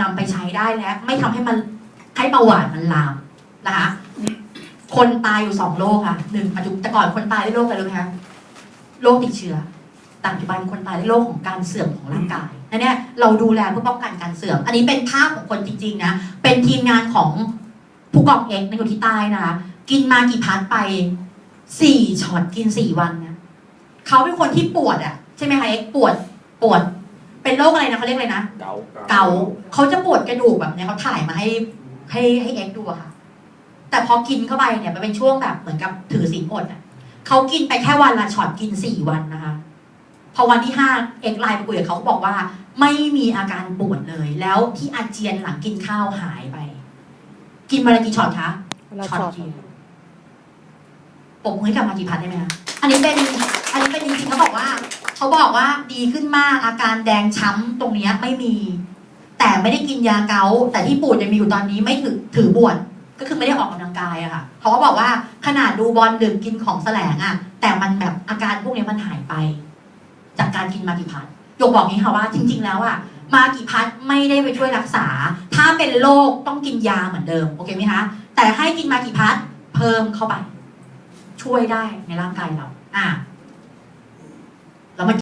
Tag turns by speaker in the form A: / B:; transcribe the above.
A: นำไปใช้ได้และไม่ทำให้มันให้เบาหวานมันลามนะคะคนตายอยู่สองโรคค่ะหนึ่งปัจจุบันแต่ก่อนคนตายด้วยโรคอะไรรู้ไหมคะโรคติดเชื้อแต่ปัจจุบันคนตายด้วยโรคของการเสื่อมของร่างกายนั่นเนี่ยเราดูแลเพื่อป้องกันการเสื่อม อันนี้เป็นภาพของคนจริงๆนะเป็นทีมงานของผู้กองเอกในอยู่ที่ใต้นะคะกินมากี่พัดไปสี่ช็อตกินสี่วันนะเขาเป็นคนที่ปวดอะ ใช่ไหมคะเอ็กปวดปวด เป็นโรคอะไรนะเขาเรียกอะไรนะ
B: เกา
A: เกาเขาจะปวดกระดูกแบบเนี้ยเขาถ่ายมาให้ให้ให้เอ็กซ์ดูอะค่ะ แต่พอกินเข้าไปเนี่ยมันเป็นช่วงแบบเหมือนกับถือศีลอดอะเขากินไปแค่วันละช็อตกินสี่วันนะคะพอวันที่ห้าเอ็กซ์ไลน์ไปคุยกับเขาเขาบอกว่า ไม่มีอาการปวดเลย แล้วที่อาเจียนหลังกินข้าวหายไป กินมาละกี่ช็อตคะ
C: เวลา
A: ช็อต
C: ช็อต
A: เดียวปกมือให้กับมากี่พันได้ไหมคะอันนี้เป็นอันนี้เป็นจริงๆเขาบอกว่า เขาบอกว่าดีขึ้นมากอาการแดงช้ำตรงนี้ไม่มี แต่ไม่ได้กินยาเกาแต่ที่ปวดยังมีอยู่ตอนนี้ไม่ถือถือบวชก็คือไม่ได้ออกกำลังกายอะค่ะเขาก็บอกว่าขนาดดูบอลดื่มกินของแสลงอะแต่มันแบบอาการพวกนี้มันหายไป จากการกินมากี่พันยกบอกนี้ค่ะว่า จริง ๆ แล้วอะมากี่พัดไม่ได้ไปช่วยรักษา ถ้าเป็นโรคต้องกินยาเหมือนเดิมโอเคไหมคะแต่ให้กินมากี่พัดเพิ่มเข้าไป ช่วยได้ในร่างกายเรา อะ แล้วมัน